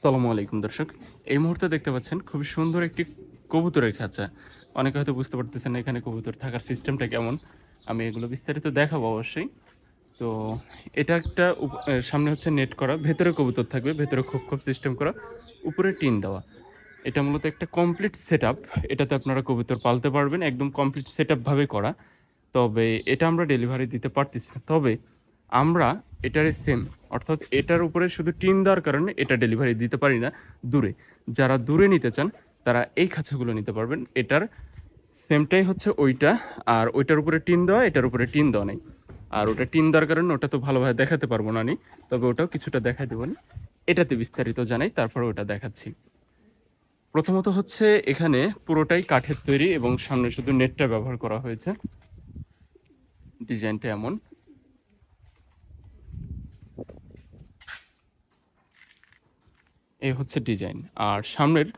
আসসালামু আলাইকুম, দর্শক। এই মুহূর্তে দেখতে পাচ্ছেন খুবই সুন্দর একটি কবুতরের খাঁচা। অনেকে হয়তো বুঝতে পারতেছেন এখানে কবুতর থাকার সিস্টেমটা কেমন। আমি এগুলো বিস্তারিত দেখাবো অবশ্যই। তো এটা একটা সামনে হচ্ছে নেট করা, ভেতরে কবুতর থাকবে, ভেতরে খোপ খোপ সিস্টেম করা, উপরে টিন দেওয়া। এটা মূলত একটা কমপ্লিট সেট এটাতে আপনারা কবুতর পালতে পারবেন, একদম কমপ্লিট সেট ভাবে করা। তবে এটা আমরা ডেলিভারি দিতে পারতেছি না। তবে আমরা এটারে সেম অর্থাৎ এটার উপরে শুধু টিন দেওয়ার কারণে এটা ডেলিভারি দিতে পারি না দূরে। যারা দূরে নিতে চান, তারা এই খাঁচাগুলো নিতে পারবেন। এটার সেমটাই হচ্ছে ওইটা। আর ওইটার উপরে টিন দেওয়া, এটার উপরে টিন দেওয়া নেই। আর ওটা টিন দেওয়ার কারণে ওটা তো ভালোভাবে দেখাতে পারব না আমি। তবে ওটাও কিছুটা দেখাই দেবো না এটাতে বিস্তারিত জানাই, তারপরে ওটা দেখাচ্ছি। প্রথমত হচ্ছে এখানে পুরোটাই কাঠের তৈরি এবং সামনে শুধু নেটটা ব্যবহার করা হয়েছে। ডিজাইনটা এমন। এই হচ্ছে ডিজাইন। আর সামনের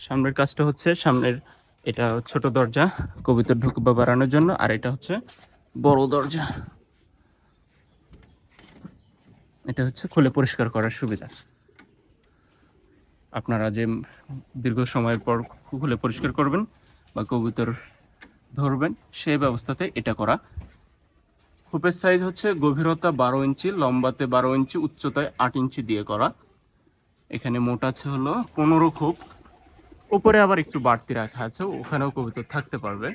সামনের কাজটা হচ্ছে সামনের এটা ছোট দরজা কবিতর ঢুকে বা বাড়ানোর জন্য, আর এটা হচ্ছে বড় দরজা। এটা হচ্ছে খুলে পরিষ্কার করার সুবিধা। আপনারা যে দীর্ঘ সময়ের পর খুলে পরিষ্কার করবেন বা কবুতর ধরবেন, সেই ব্যবস্থাতে এটা করা। খোপের সাইজ হচ্ছে গভীরতা বারো ইঞ্চি, লম্বাতে বারো ইঞ্চি, উচ্চতায় আট ইঞ্চি দিয়ে করা। এখানে মোট আছে হলো পনেরো খোপ উপরে আবার একটু বাড়তি রাখা আছে, ওখানেও কবুতর থাকতে পারবে।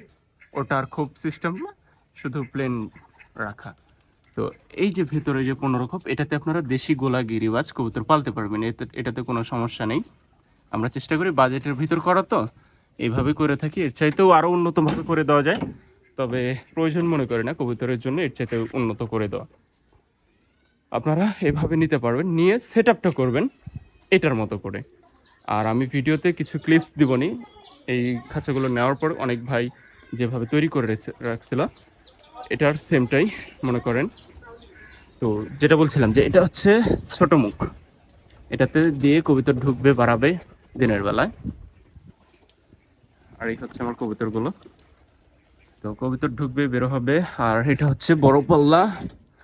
ওটার খোপ সিস্টেম না, শুধু প্লেন রাখা। তো এই যে ভিতরে যে পনেরো খোপ এটাতে আপনারা দেশি গোলা গিরিবাজ কবুতর পালতে পারবেন। এটাতে কোনো সমস্যা নেই। আমরা চেষ্টা করি বাজেটের ভিতর করা তো এইভাবে করে থাকি। এর চাইতেও আরও উন্নতভাবে করে দেওয়া যায়। তবে প্রয়োজন মনে করে না, কবুতরের জন্য এর চাইতে উন্নত করে দেওয়া। আপনারা এভাবে নিতে পারবেন, নিয়ে সেট করবেন। এটার মতো করে। আর আমি ভিডিওতে কিছু ক্লিপস দিবনি। এই খাঁচাগুলো নেওয়ার পর অনেক ভাই যেভাবে তৈরি করে রেখে- রাখছিল, এটার সেমটাই মনে করেন। তো যেটা বলছিলাম যে এটা হচ্ছে ছোট মুখ। এটাতে দিয়ে কবিতর ঢুকবে, বাড়াবে দিনের বেলায়। আর এই হচ্ছে আমার কবিতরগুলো। তো কবিতর ঢুকবে, বেরো হবে। আর এটা হচ্ছে বড় পাল্লা।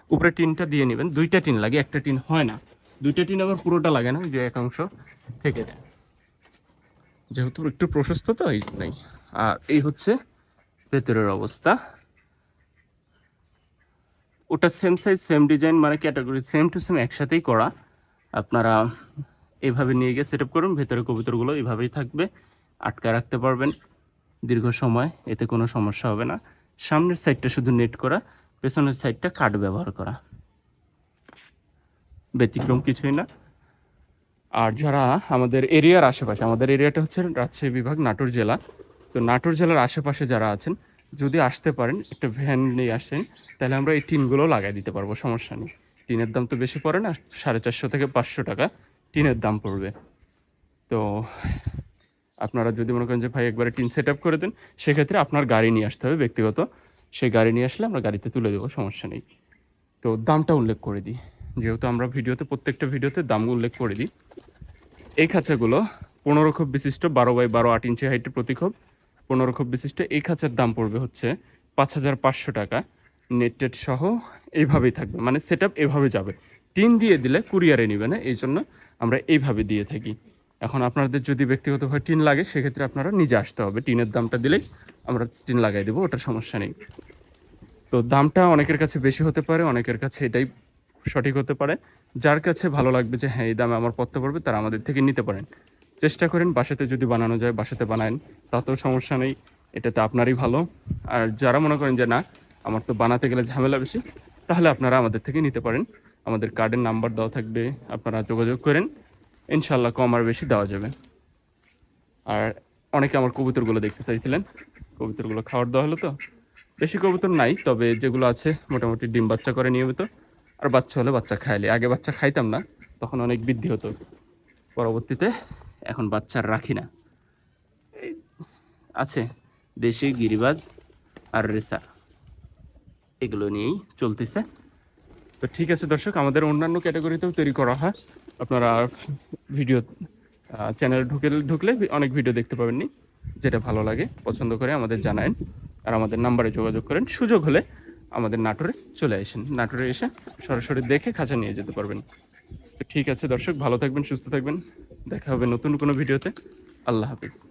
উপরে টিনটা দিয়ে নেবেন। দুইটা টিন লাগে, একটা টিন হয় না। দুইটা টিন আবার পুরোটা লাগে না যে একাংশ থেকে। যায় যেহেতু একটু প্রশস্ত তো এই জন্যই আর এই হচ্ছে ভেতরের অবস্থা। ওটা সেম সাইজ সেম ডিজাইন মানে ক্যাটাগরি সেম টু সেম একসাথেই করা। আপনারা এইভাবে নিয়ে গিয়ে সেট আপ করুন ভেতরে কবুতরগুলো এইভাবেই থাকবে আটকা রাখতে পারবেন। দীর্ঘ সময় এতে কোনো সমস্যা হবে না। সামনের সাইডটা শুধু নেট করা পেছনের সাইডটা কাঠ ব্যবহার করা। ব্যতিক্রম কিছুই না। আর যারা আমাদের এরিয়ার আশেপাশে, আমাদের এরিয়াটা হচ্ছে রাজশাহী বিভাগ, নাটোর জেলা। তো নাটোর জেলার আশেপাশে যারা আছেন, যদি আসতে পারেন, একটা ভ্যান নিয়ে আসেন, তাহলে আমরা এই টিনগুলো লাগাই দিতে পারব, সমস্যা নেই। টিনের দাম তো বেশি পড়ে না, সাড়ে চারশো থেকে পাঁচশো টাকা টিনের দাম পড়বে। তো আপনারা যদি মনে করেন যে, ভাই, একবারে টিন সেট আপ করে দেন, সেক্ষেত্রে আপনার গাড়ি নিয়ে আসতে হবে, ব্যক্তিগত। সেই গাড়ি নিয়ে আসলে আমরা গাড়িতে তুলে দেবো, সমস্যা নেই। তো দামটা উল্লেখ করে দিই। যেহেতু আমরা ভিডিওতে, প্রত্যেকটা ভিডিওতে দাম উল্লেখ করে দিই। এই খাঁচাগুলো পনেরো খোপ বিশিষ্ট, বারো বাই বারো আট ইঞ্চি হাইটের প্রতি পনেরো খোপ বিশিষ্ট। এই খাঁচার দাম পড়বে হচ্ছে পাঁচ হাজার পাঁচশো টাকা। নেট সহ এইভাবেই থাকবে মানে সেট আপ এভাবে যাবে। টিন দিয়ে দিলে কুরিয়ারে নেবে না, এই জন্য আমরা এইভাবে দিয়ে থাকি। এখন আপনাদের যদি ব্যক্তিগতভাবে টিন লাগে, সেক্ষেত্রে আপনারা নিজে আসতে হবে। টিনের দামটা দিলেই আমরা টিন লাগাই দেবো, ওটার সমস্যা নেই। তো দামটা অনেকের কাছে বেশি হতে পারে, অনেকের কাছে এটাই সঠিক হতে পারে। যার কাছে ভালো লাগবে যে হ্যাঁ এই দামে আমার পড়তে পারবে তারা আমাদের থেকে নিতে পারেন। চেষ্টা করেন বাসাতে যদি বানানো যায়, বাসাতে বানায়েন, তাতেও সমস্যা নেই এটাতে আপনারই ভালো। আর যারা মনে করেন যে, না, আমার তো বানাতে গেলে ঝামেলা বেশি, তাহলে আপনারা আমাদের থেকে নিতে পারেন। আমাদের কার্ডের নাম্বার দেওয়া থাকবে, আপনারা যোগাযোগ করেন। ইনশাল্লাহ কম আর বেশি দেওয়া যাবে। আর অনেকে আমার কবুতরগুলো দেখতে চাইছিলেন। কবুতরগুলো খাওয়ার দেওয়া হলো তো। বেশি কবুতর নাই, তবে যেগুলো আছে, মোটামুটি ডিম বাচ্চা করে নিয়মিত। আর বাচ্চা হলে বাচ্চা খাইলে। আগে বাচ্চা খাইতাম না, তখন অনেক বৃদ্ধি হতো। পরবর্তীতে এখন বাচ্চা রাখি না। এই আছে দেশি গিরিবাজ আর রেসা। এগুলো নিয়েই চলতেছে। তো ঠিক আছে দর্শক, আমাদের অন্যান্য ক্যাটাগরিতেও তৈরি করা হয়। আপনারা ভিডিও চ্যানেলে ঢুকে, ঢুকলে অনেক ভিডিও দেখতে পাবেননি। যেটা ভালো লাগে, পছন্দ করে আমাদের জানায়েন। আর আমাদের নাম্বারে যোগাযোগ করেন। সুযোগ হলে আমাদের নাটোরে চলে আসেন। নাটোরে এসে সরাসরি দেখে খাঁচা নিয়ে যেতে পারবেন। ঠিক আছে দর্শক, ভালো থাকবেন, সুস্থ থাকবেন। দেখা হবে নতুন কোনো ভিডিওতে। আল্লাহ হাফিজ।